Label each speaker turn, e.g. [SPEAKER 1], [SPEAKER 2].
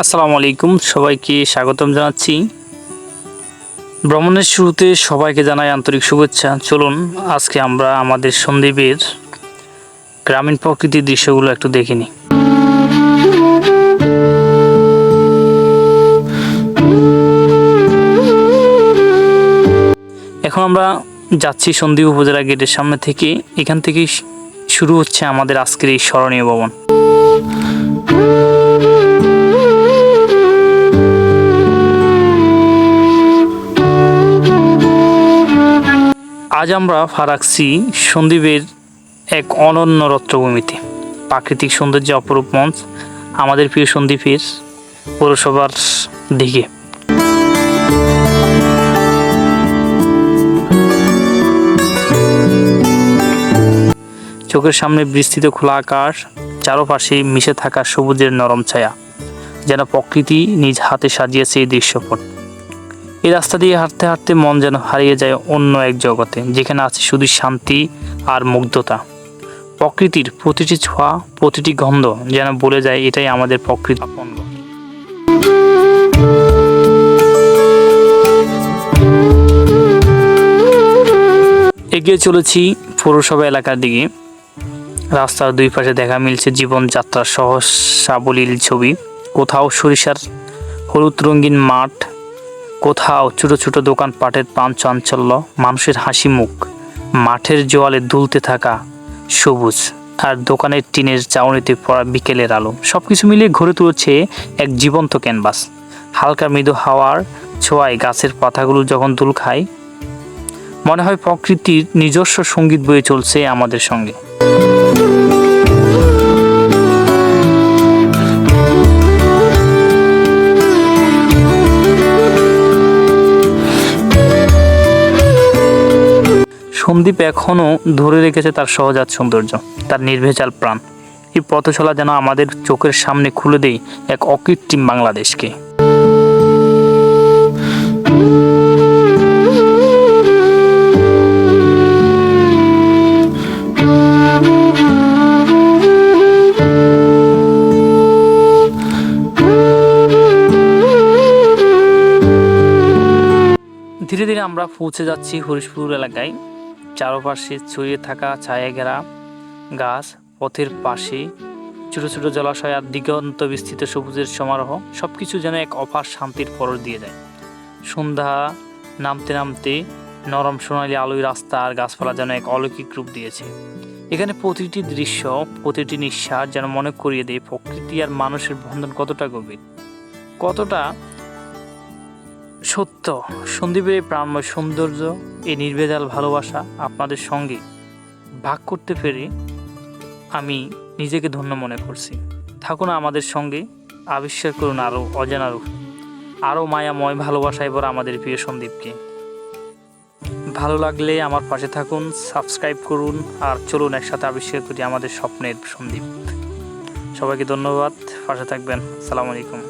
[SPEAKER 1] আসসালামু আলাইকুম, সবাইকে স্বাগতম জানাচ্ছি। ভ্রমণের শুরুতে সবাইকে জানাই আন্তরিক শুভেচ্ছা। চলুন, আজকে আমরা আমাদের সন্দীপের গ্রামীণ প্রকৃতির দৃশ্যগুলো একটু দেখে নিই। এখন আমরা যাচ্ছি সন্দীপ উপজেলা গেটের সামনে থেকে। এখান থেকেই শুরু হচ্ছে আমাদের আজকের এই স্মরণীয় ভবন আজ আমরা ফারাকছি সন্দীপের এক অনন্য রত্নভূমিতে। প্রাকৃতিক সৌন্দর্য অপরূপ মঞ্চ আমাদের প্রিয় সন্দীপের পৌরসভার দিকে। চোখের সামনে বিস্তৃত খোলা আকাশ, চারপাশে মিশে থাকা সবুজের নরম ছায়া, যেন প্রকৃতি নিজ হাতে সাজিয়েছে এই দৃশ্যপট। এই রাস্তা দিয়ে হাঁটতে হাঁটতে মন যেন হারিয়ে যায় অন্য এক জগতে, যেখানে আছে শুধু শান্তি আর মুগ্ধতা। প্রকৃতির প্রতিটি ছোঁয়া, প্রতিটি গন্ধ যেন বলে যায়, এটাই আমাদের প্রকৃতি এগিয়ে চলেছি পৌরসভা এলাকার দিকে। রাস্তার দুই পাশে দেখা মিলছে জীবনযাত্রার সহজ সাবলীল ছবি। কোথাও সরিষার হলুদ রঙিন মাঠ কোথাও ছোট ছোট দোকানপাটের প্রাণ চাঞ্চল্য, মানুষের হাসি মুখ, মাঠের জোয়ালে দুলতে থাকা সবুজ, আর দোকানের টিনের চাউনিতে পড়া বিকেলের আলো। সব কিছু মিলিয়ে ঘুরে তুলেছে এক জীবন্ত ক্যানভাস। হালকা মৃদু হাওয়ার ছোঁয়ায় গাছের পাতাগুলো যখন দুল খায়, মনে হয় প্রকৃতির নিজস্ব সংগীত বয়ে চলছে আমাদের সঙ্গে। সন্দীপ এখনও ধরে রেখেছে তার সহজাত সৌন্দর্য, তার নির্ভেজাল প্রাণ। এই পথচলা যেন আমাদের চোখের সামনে খুলে দেয় এক অকৃত্রিম বাংলাদেশকে। ধীরে ধীরে আমরা পৌঁছে যাচ্ছি হরিশপুর এলাকায়। চারপাশে ছড়িয়ে থাকা ছায়া ঘেরা গাছ, পথের পাশে ছোট ছোট জলাশয় আর দিগন্ত বিস্তৃত সবুজের সমারোহ সব কিছু যেন এক অপার শান্তির পরশ দিয়ে দেয়। সন্ধ্যা নামতে নামতে নরম সোনালি আলোয় রাস্তা আর গাছপালা যেন এক অলৌকিক রূপ দিয়েছে। এখানে প্রতিটি দৃশ্য, প্রতিটি নিঃশ্বাস যেন মনে করিয়ে দেয় প্রকৃতি আর মানুষের বন্ধন কতটা গভীর। কতটা সত্য। সন্দীপের এই প্রাণময় সৌন্দর্য, এই নির্ভেজাল ভালোবাসা আপনাদের সঙ্গে ভাগ করতে পেরে আমি নিজেকে ধন্য মনে করছি। থাকুন আমাদের সঙ্গে, আবিষ্কার করুন আরও অজানা রূপ আরও মায়াময় ভালোবাসায় ভরা আমাদের প্রিয় সন্দীপকে। ভালো লাগলে আমার পাশে থাকুন, সাবস্ক্রাইব করুন, আর চলুন একসাথে আবিষ্কার করি আমাদের স্বপ্নের সন্দীপ। সবাইকে ধন্যবাদ, পাশে থাকবেন, সালাম আলাইকুম।